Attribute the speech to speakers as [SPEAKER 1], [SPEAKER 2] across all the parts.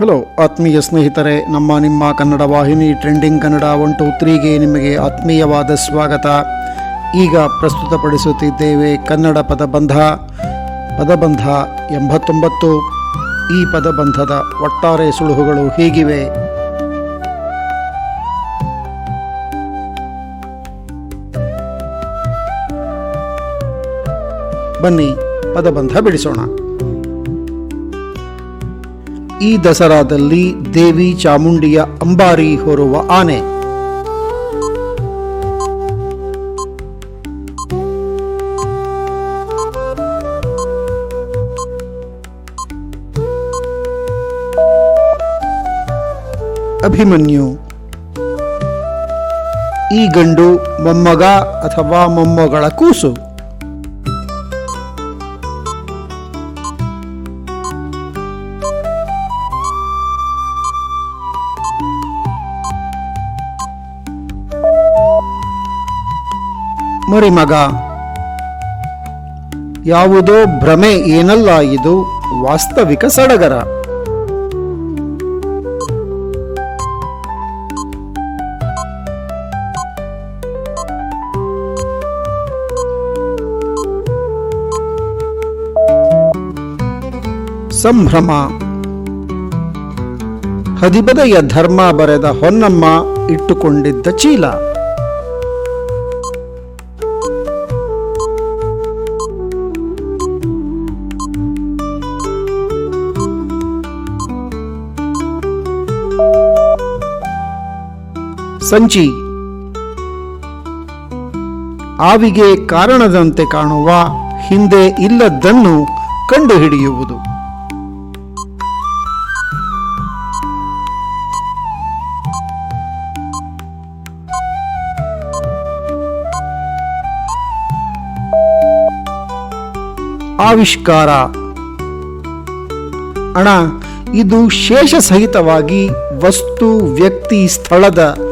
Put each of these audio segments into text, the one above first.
[SPEAKER 1] Hello ಆತ್ಮೀಯ ಸ್ನೇಹಿತರೆ, ನಮ್ಮ ನಿಮ್ಮ ಕನ್ನಡ ವಾಹಿನಿ ಟ್ರೆಂಡಿಂಗ್ ಕನ್ನಡ ಒನ್ ಟು ತ್ರೀಗೆ ನಿಮಗೆ ಆತ್ಮೀಯವಾದ ಸ್ವಾಗತ. ಈಗ ಪ್ರಸ್ತುತಪಡಿಸುತ್ತಿದ್ದೇವೆ ಕನ್ನಡ ಪದಬಂಧ ಪದಬಂಧ ಎಂಬತ್ತೊಂಬತ್ತು. ಈ ಪದಬಂಧದ ಒಟ್ಟಾರೆ ಸುಳುಹುಗಳು ಹೀಗಿವೆ. ಬನ್ನಿ, ಪದಬಂಧ ಬಿಡಿಸೋಣ. ಈ ದಸರಾದಲ್ಲಿ ದೇವಿ ಚಾಮುಂಡಿಯ ಅಂಬಾರಿ ಹೊರುವ ಆನೆ. ಅಭಿಮನ್ಯು. ಈ ಗಂಡು ಮೊಮ್ಮಗ ಅಥವಾ ಮೊಮ್ಮಗಳ ಕೂಸು. ಮರಿಮಗ ಯಾವುದೋ ಭ್ರಮೆ ಏನಲ್ಲ ಇದು ವಾಸ್ತವಿಕ ಸಡಗರ. ಸಂಭ್ರಮ. ಹದಿಬದೆಯ ಧರ್ಮ ಬರೆದ ಹೊನ್ನಮ್ಮ ಇಟ್ಟುಕೊಂಡಿದ್ದ ಚೀಲ. ಸಂಚಿ. ಆವಿಗೆ ಕಾರಣದಂತೆ ಕಾಣುವ ಹಿಂದೆ ಇಲ್ಲದನ್ನು ಕಂಡುಹಿಡಿಯುವುದು. ಆವಿಷ್ಕಾರ. ಅಣ ಇದು ಶೇಷ ಸಹಿತವಾಗಿ ವಸ್ತು, ವ್ಯಕ್ತಿ, ಸ್ಥಳದ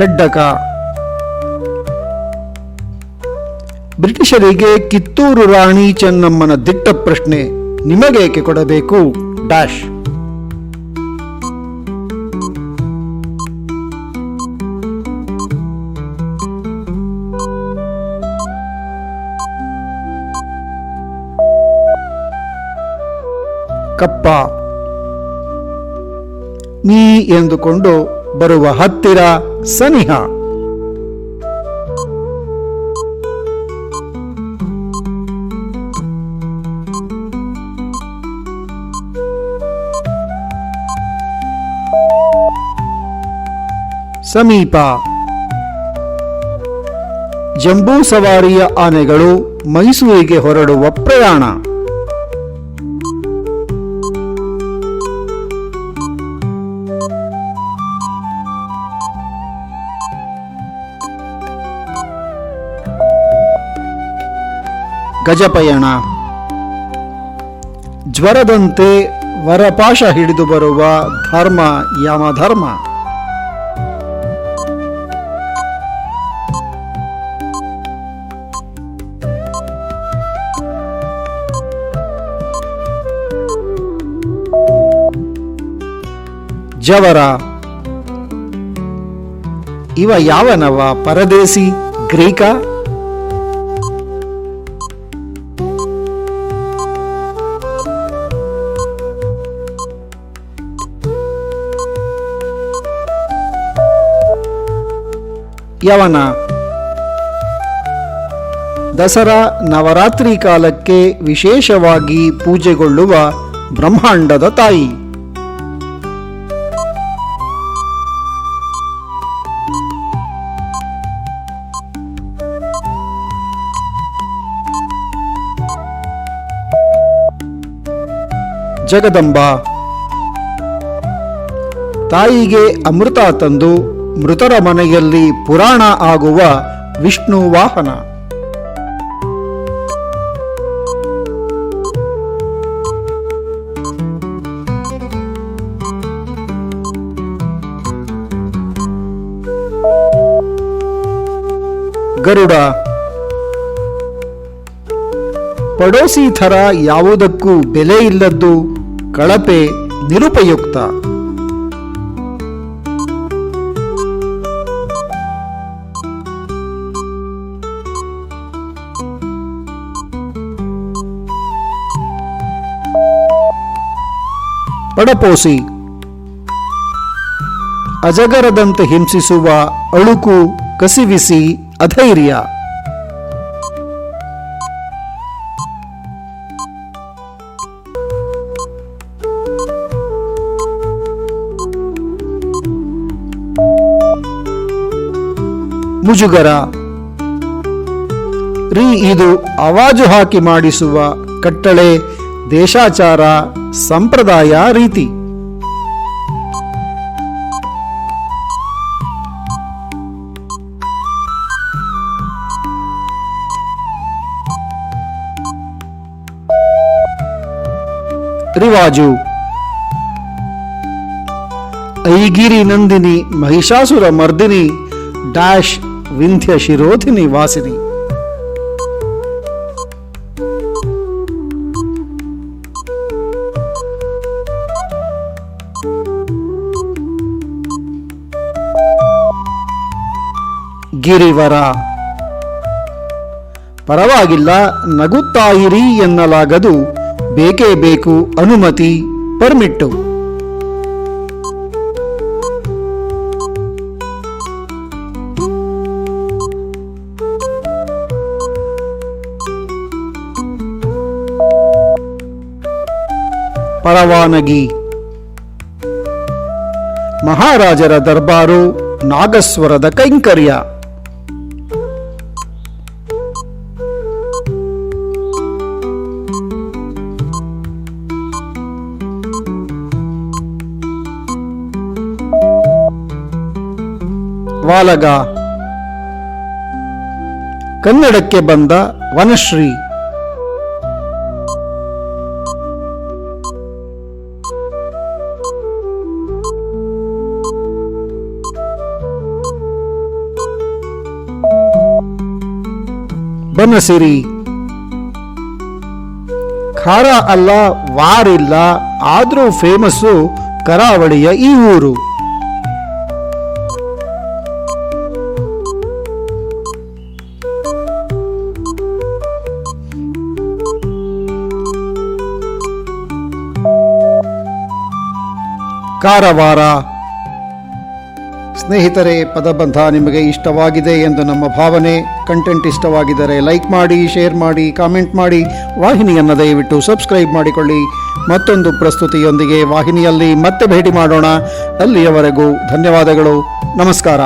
[SPEAKER 1] ಷಡ್ಡಕ. ಬ್ರಿಟಿಷರಿಗೆ ಕಿತ್ತೂರು ರಾಣಿ ಚೆನ್ನಮ್ಮನ ದಿಟ್ಟ ಪ್ರಶ್ನೆ ನಿಮಗೇಕೆ ಕೊಡಬೇಕು? ಡ್ಯಾಶ್. ಕಪ್ಪ. ನೀ ಎಂದುಕೊಂಡು ಬರುವ ಹತ್ತಿರ ಸನಿಹ. ಸಮೀಪ. ಜಂಬೂ ಸವಾರಿಯ ಆನೆಗಳು ಮೈಸೂರಿಗೆ ಹೊರಡುವ ಪ್ರಯಾಣ. ಗಜಪಯಣ. ಜ್ವರದಂತೆ ವರಪಾಶ ಹಿಡಿದು ಬರುವ ಧರ್ಮ ಯಮಧರ್ಮ. ಜವರ. ಇವ ಯಾವನವ? ಪರದೇಸಿ ಗ್ರೀಕ? ಯವನ. ದಸರಾ ನವರಾತ್ರಿ ಕಾಲಕ್ಕೆ ವಿಶೇಷವಾಗಿ ಪೂಜೆಗೊಳ್ಳುವ ಬ್ರಹ್ಮಾಂಡದ ತಾಯಿ. ಜಗದಂಬ. ತಾಯಿಗೆ ಅಮೃತ ತಂದು ಮೃತರ ಮನೆಯಲ್ಲಿ ಪುರಾಣ ಆಗುವ ವಿಷ್ಣು ವಾಹನ. ಗರುಡ. ಪಡೋಸಿ ಥರ ಯಾವುದಕ್ಕೂ ಬೆಲೆ ಇಲ್ಲದ್ದು ಕಳಪೆ ನಿರುಪಯುಕ್ತ. ಪಡಪೋಸಿ ಅಜಗರದಂತೆ ಹಿಂಸಿಸುವ ಅಳುಕು ಕಸಿವಿಸಿ ಅಧೈರ್ಯ. ಮುಜುಗರ. ರೀ ಇದು ಅವಾಜು ಹಾಕಿ ಮಾಡಿಸುವ ಕಟ್ಟಳೆ ದೇಶಾಚಾರ ಸಂಪ್ರದಾಯ ರೀತಿ ರಿವಾಜು ಐಗಿರಿ ನಂದಿನಿ ಮಹಿಷಾಸುರ ಮರ್ದಿನಿ ಡ್ಯಾಶ್ ವಿಂಧ್ಯ ಶಿರೋಧಿನಿ ವಾಸಿನಿ ಗಿರಿವರ ಪರವಾಗಿಲ್ಲ ನಗುತ್ತಾಯಿರಿ ಎನ್ನಲಾಗದು ಬೇಕೇ ಬೇಕು ಅನುಮತಿ ಪರ್ಮಿಟ್ಟು. ಪರವಾನಗಿ. ಮಹಾರಾಜರ ದರ್ಬಾರು ನಾಗಸ್ವರದ ಕೈಂಕರ್ಯ. ವಾಲಗ ಕನ್ನಡಕ್ಕೆ ಬಂದ ವನಶ್ರೀ. ಬನಸಿರಿ. ಖಾರ ಅಲ್ಲ ವಾರಿಲ್ಲ ಆದ್ರೂ ಫೇಮಸ್ಸು ಕರಾವಳಿಯ ಈ ಊರು. ಕಾರವಾರ ಸ್ನೇಹಿತರೆ, ಪದಬಂಧ ನಿಮಗೆ ಇಷ್ಟವಾಗಿದೆ ಎಂದು ನಮ್ಮ ಭಾವನೆ. ಕಂಟೆಂಟ್ ಇಷ್ಟವಾಗಿದ್ದರೆ ಲೈಕ್ ಮಾಡಿ, ಶೇರ್ ಮಾಡಿ, ಕಾಮೆಂಟ್ ಮಾಡಿ. ವಾಹಿನಿಯನ್ನು ದಯವಿಟ್ಟು ಸಬ್ಸ್ಕ್ರೈಬ್ ಮಾಡಿಕೊಳ್ಳಿ. ಮತ್ತೊಂದು ಪ್ರಸ್ತುತಿಯೊಂದಿಗೆ ವಾಹಿನಿಯಲ್ಲಿ ಮತ್ತೆ ಭೇಟಿ ಮಾಡೋಣ. ಅಲ್ಲಿಯವರೆಗೂ ಧನ್ಯವಾದಗಳು. ನಮಸ್ಕಾರ.